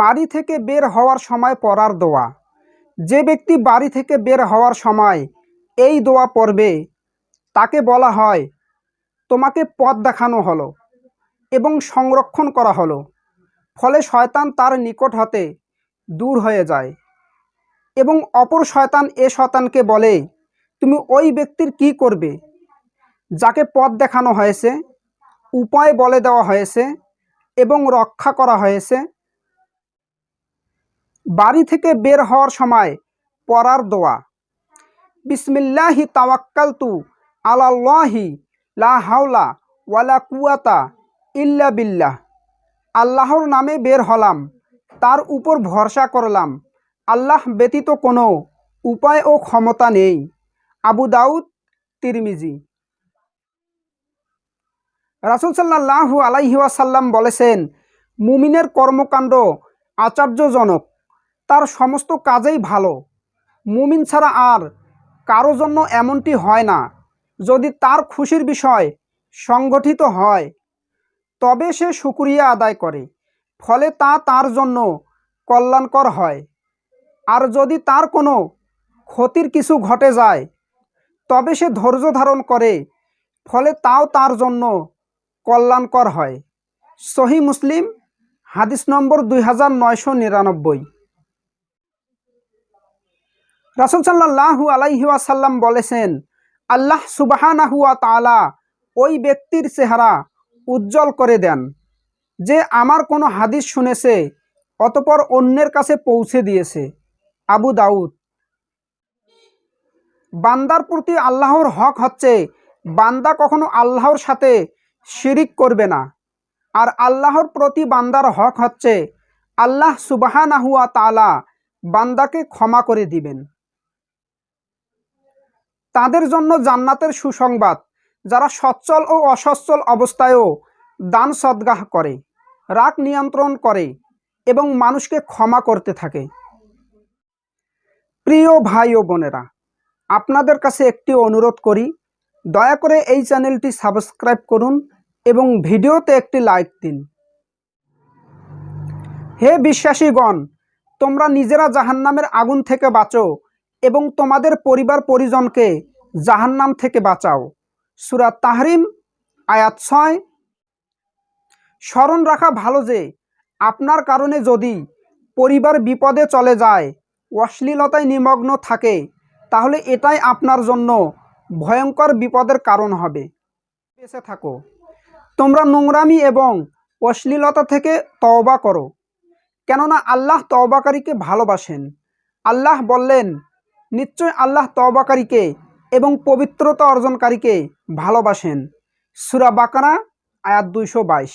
বাড়ি থেকে বের হওয়ার সময় পড়ার দোয়া। যে ব্যক্তি বাড়ি থেকে বের হওয়ার সময় এই দোয়া পড়বে, তাকে বলা হয়, তোমাকে পথ দেখানো হলো এবং সংরক্ষণ করা হলো। ফলে শয়তান তার নিকট হতে দূর হয়ে যায় এবং অপর শয়তান এ শয়তানকে বলে, তুমি ওই ব্যক্তির কি করবে? যাকে পথ দেখানো হয়েছে, উপায় বলে দেওয়া হয়েছে এবং রক্ষা করা হয়েছে বাড়ি থেকে বের হওয়ার সময় পড়ার দোয়া। বিসমিল্লাহি তাওয়াক্কালতু আলাল্লাহি লা হাওলা ওয়ালা কুয়াতা ইল্লা বিল্লাহ। আল্লাহর নামে বের হলাম, তার উপর ভরসা করলাম। আল্লাহ ব্যতীত কোনো উপায় ও ক্ষমতা নেই। আবু দাউদ, তিরমিজি। রাসুল আলাইহি ওয়াসাল্লাম বলেছেন, মুমিনের কর্মকাণ্ড আচার্যজনক তার সমস্ত কাজেই ভালো। মুমিন ছাড়া আর কারও জন্য এমনটি হয় না। যদি তার খুশির বিষয় সংগঠিত হয়, তবে সে সুক্রিয়া আদায় করে, ফলে তা তার জন্য কল্যাণকর হয়। আর যদি তার কোনো ক্ষতির কিছু ঘটে যায়, তবে সে ধৈর্য ধারণ করে, ফলে তাও তার জন্য কল্যাণকর হয়। সহি মুসলিম, হাদিস নম্বর দুই হাজার নয়শো নিরানব্বই। রাসুল সাল্লাহু আলাইহি ওয়াসাল্লাম বলেছেন, আল্লাহ সুবাহানাহুয়া তালা ওই ব্যক্তির চেহারা উজ্জ্বল করে দেন, যে আমার কোনো হাদিস শুনেছে, অতপর অন্যের কাছে পৌঁছে দিয়েছে। আবু দাউদ, বান্দার প্রতি আল্লাহর হক হচ্ছে, বান্দা কখনো আল্লাহর সাথে শিরিক করবে না। আর আল্লাহর প্রতি বান্দার হক হচ্ছে, আল্লাহ সুবাহানাহুয়া তালা বান্দাকে ক্ষমা করে দিবেন। তাদের জন্য জান্নাতের সুসংবাদ, যারা সচ্ছল ও অসচ্ছল অবস্থায়ও দান সদ্গাহ করে, রাগ নিয়ন্ত্রণ করে এবং মানুষকে ক্ষমা করতে থাকে। প্রিয় ভাই ও বোনেরা, আপনাদের কাছে একটি অনুরোধ করি, দয়া করে এই চ্যানেলটি সাবস্ক্রাইব করুন এবং ভিডিওতে একটি লাইক দিন। হে বিশ্বাসীগণ, তোমরা নিজেরা জাহান্নামের আগুন থেকে বাঁচো এবং তোমাদের পরিবার পরিজনকে জাহান্নাম থেকে বাঁচাও। সুরা তাহরিম, আয়াত ছয়। স্মরণ রাখা ভালো যে, আপনার কারণে যদি পরিবার বিপদে চলে যায়, অশ্লীলতায় নিমগ্ন থাকে, তাহলে এটাই আপনার জন্য ভয়ঙ্কর বিপদের কারণ হবে। বেঁচে থাকো। তোমরা নোংরামি এবং অশ্লীলতা থেকে তওবা করো। কেননা আল্লাহ তওবাকারীকে ভালোবাসেন। আল্লাহ বললেন নিশ্চয় আল্লাহ তওবাকারীকে এবং পবিত্রতা অর্জনকারীকে ভালোবাসেন। সুরা বাকারা, আয়াত দুইশো বাইশ।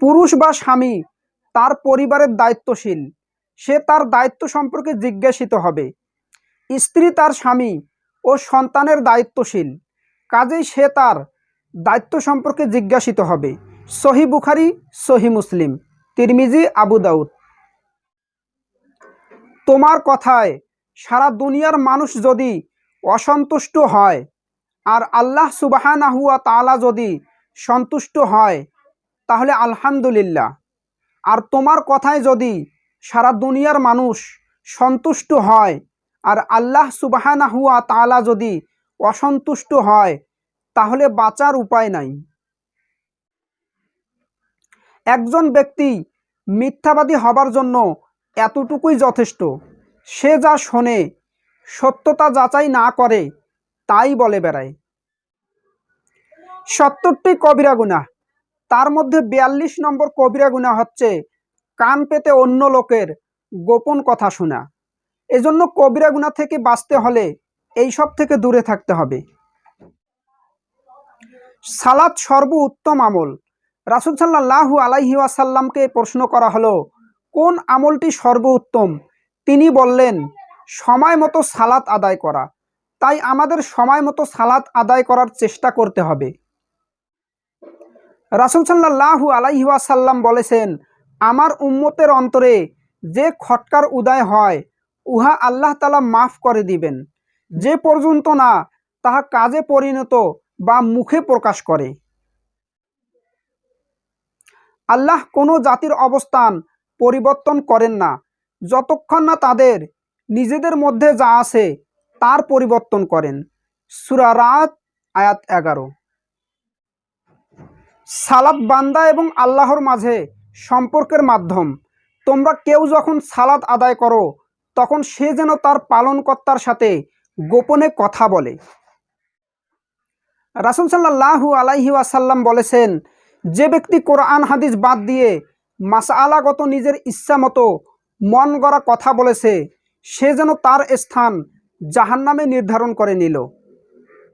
পুরুষ বা স্বামী তার পরিবারের দায়িত্বশীল, সে তার দায়িত্ব সম্পর্কে জিজ্ঞাসিত হবে। স্ত্রী তার স্বামী ও সন্তানের দায়িত্বশীল, কাজেই সে তার দায়িত্ব সম্পর্কে জিজ্ঞাসিত হবে। সহি বুখারি, সহি মুসলিম। তিরমিজি, আবু দাউদ। তোমার কথায় সারা দুনিয়ার মানুষ যদি অসন্তুষ্ট হয় আর আল্লাহ সুবাহানাহুয়া তালা যদি সন্তুষ্ট হয়, তাহলে আলহামদুলিল্লাহ। আর তোমার কথায় যদি সারা দুনিয়ার মানুষ সন্তুষ্ট হয় আর আল্লাহ সুবাহানাহুয়া তালা যদি অসন্তুষ্ট হয়, তাহলে বাঁচার উপায় নাই। একজন ব্যক্তি মিথ্যাবাদী হবার জন্য এতটুকুই যথেষ্ট। সে যা শোনে, সত্যতা যাচাই না করে, তাই বলে বেড়ায়। সত্তরটি কবিরা গুণা তার মধ্যে বিয়াল্লিশ নম্বর কবিরা গুণা হচ্ছে কান পেতে অন্য লোকের গোপন কথা শোনা। এজন্য কবিরা গুণা থেকে বাঁচতে হলে এই সব থেকে দূরে থাকতে হবে। সালাদ সর্ব উত্তম আমল। রাসুল সাল্লাহু আলাইহি ওয়াসাল্লামকে প্রশ্ন করা হলো কোন আমলটি সর্ব উত্তম তিনি বললেন, সময় মতো সালাত আদায় করা। তাই আমাদের সময় মতো সালাত আদায় করার চেষ্টা করতে হবে। রাসুল সাল্লাহু আলাইহি ওয়াসাল্লাম বলেছেন, আমার উম্মতের অন্তরে যে খটকার উদয় হয়, উহা আল্লাহ তালা মাফ করে দিবেন। যে পর্যন্ত না, তাহা কাজে পরিণত বা মুখে প্রকাশ করে। আল্লাহ কোনো জাতির অবস্থান পরিবর্তন করেন না। যতক্ষণ না তাদের নিজেদের মধ্যে যা আছে তার পরিবর্তন করেন। সুরা রাত, আয়াত এগারো। সালাদ বান্দা এবং আল্লাহর মাঝে সম্পর্কের মাধ্যম। তোমরা কেউ যখন সালাদ আদায় করো, তখন সে যেন তার পালনকর্তার সাথে গোপনে কথা বলে। রাসুল সাল্লাহু আলাইহি ওয়াসাল্লাম বলেছেন, যে ব্যক্তি কোরআন, হাদিস বাদ দিয়ে মাসালাগত নিজের ইচ্ছা মতো মন গড়া কথা বলেছে, সে যেন তার স্থান জাহান্নামে নির্ধারণ করে নিল।